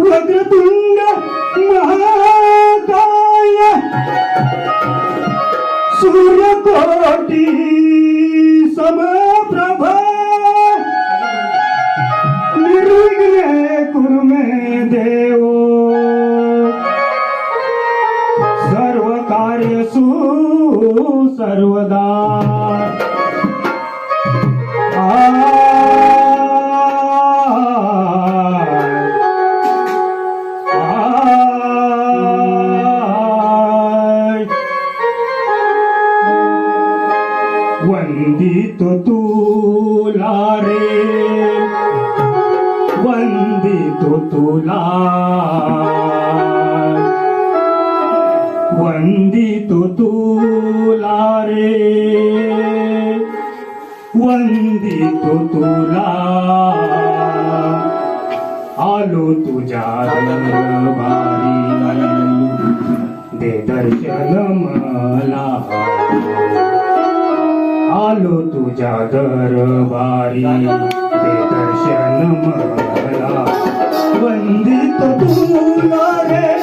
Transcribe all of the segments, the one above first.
वक्रतुंड महाकाय सूर्यकोटी कार्यसु सर्वदा आय. वंदितो तुला रे वंदितो तुला वंदितो तुला रे. वंदितो तुला. आलो तुझ्या दरबारी. दे दर्शन मला. आलो तुझ्या दरबारी. दे दर्शन मला. वंदित तुला रे.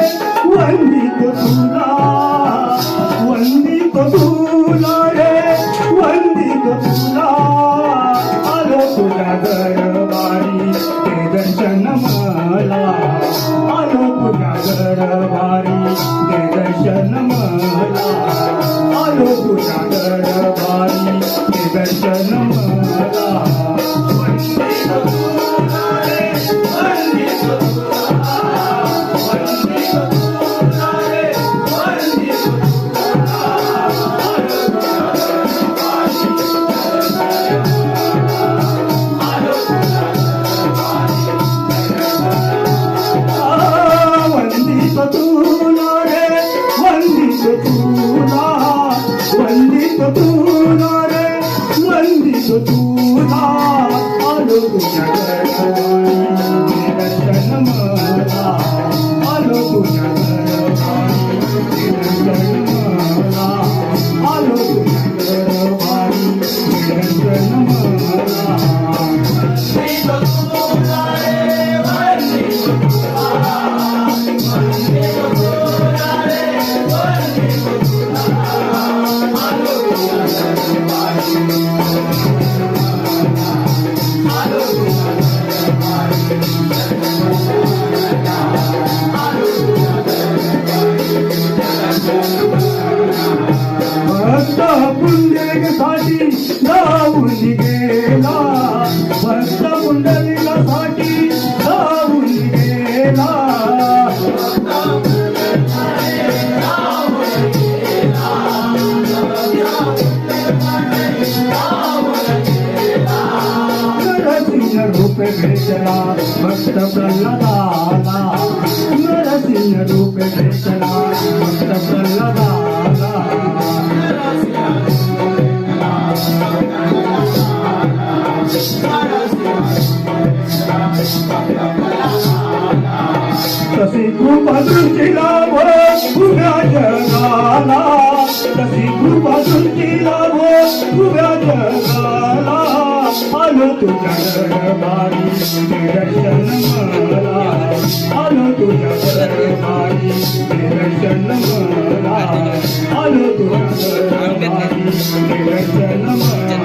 जाऊन गेला भक्त पुंडलिकासाठी जाऊन गेला नरसिंह रूप भेटला भक्त प्रल्हादाला नरसिंह रूप भेटला भक्त प्रल्हादाला. तशी कृपा तुझीला उभ्या जगाला तशी कृपा तुझीला उभ्या जगाला आलो तुझ्या दरबारी दर्शन मला आलो तुझ्या दरबारी दर्शन मला आलो तुझ्या दरबारी दर्शन मला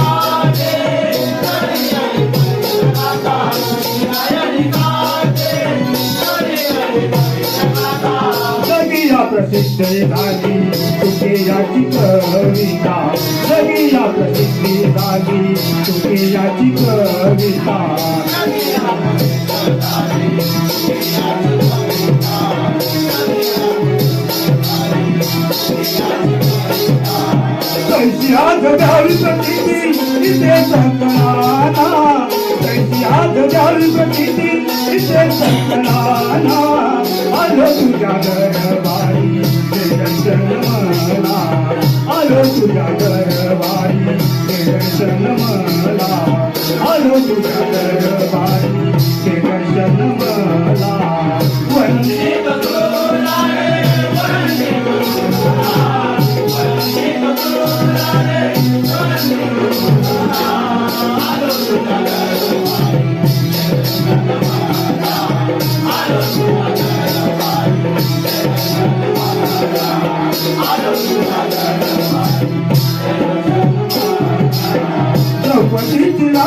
प्रसिद्ध झाली तुझे याची कविता. जगी प्रसिद्धी झाली तुझे याची कविता. कैसी आज द्यावी प्रचिती इथे संकलाना कैसी आज द्यावी प्रचिती इथे संकलाना आलो तुझ्या दरबारी दर्शन मला आलो तुझ्या दरबारी. हे दर्शन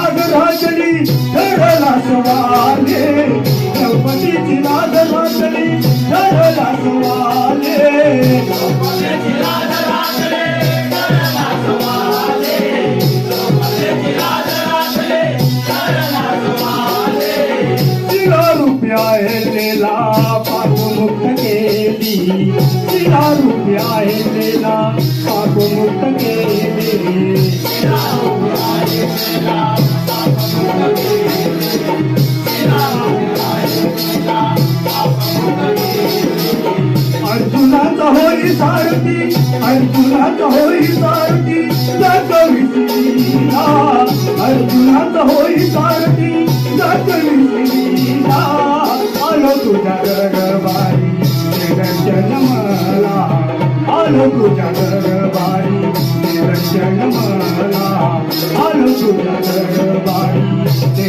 लाज राजली धरला सवाले द्रौपदीची लाज राजली धरला सवाले तिला रुपया हेलेला पापमुक्त सारथी अर्जुनाचा होई सारथी जगविसीला अर्जुनाचा होई सारथी जगविसीला आलो तुझ्या दरबारी हे मला. आलो तुझ्या दरबारी हे मला. आलो तुझ्या दरबारी हे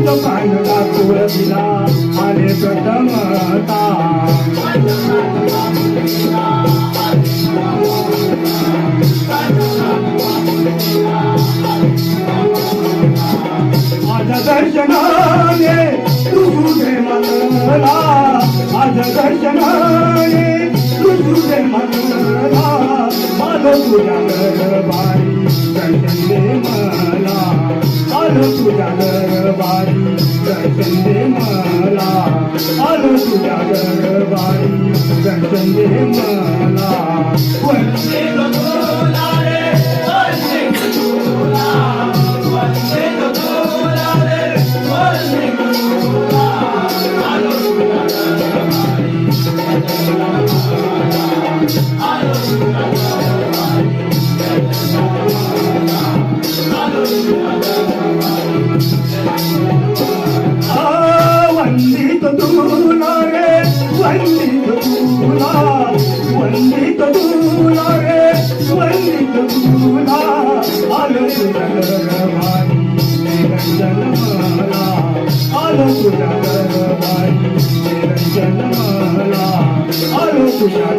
पंचकांड तुळशीला आले प्रथमता माझ्या दर्शनाने तुझे मनला माझ्या दर्शनाने तुझे मनला आलो तुझ्या दरबारी दर्शन मला. तुझ्या दरबारी दर्शन दे मला आलो तुझ्या दरबारी दर्शन दे मला। तुझ्या दरबारी निरंजन मला आलो तुझ्या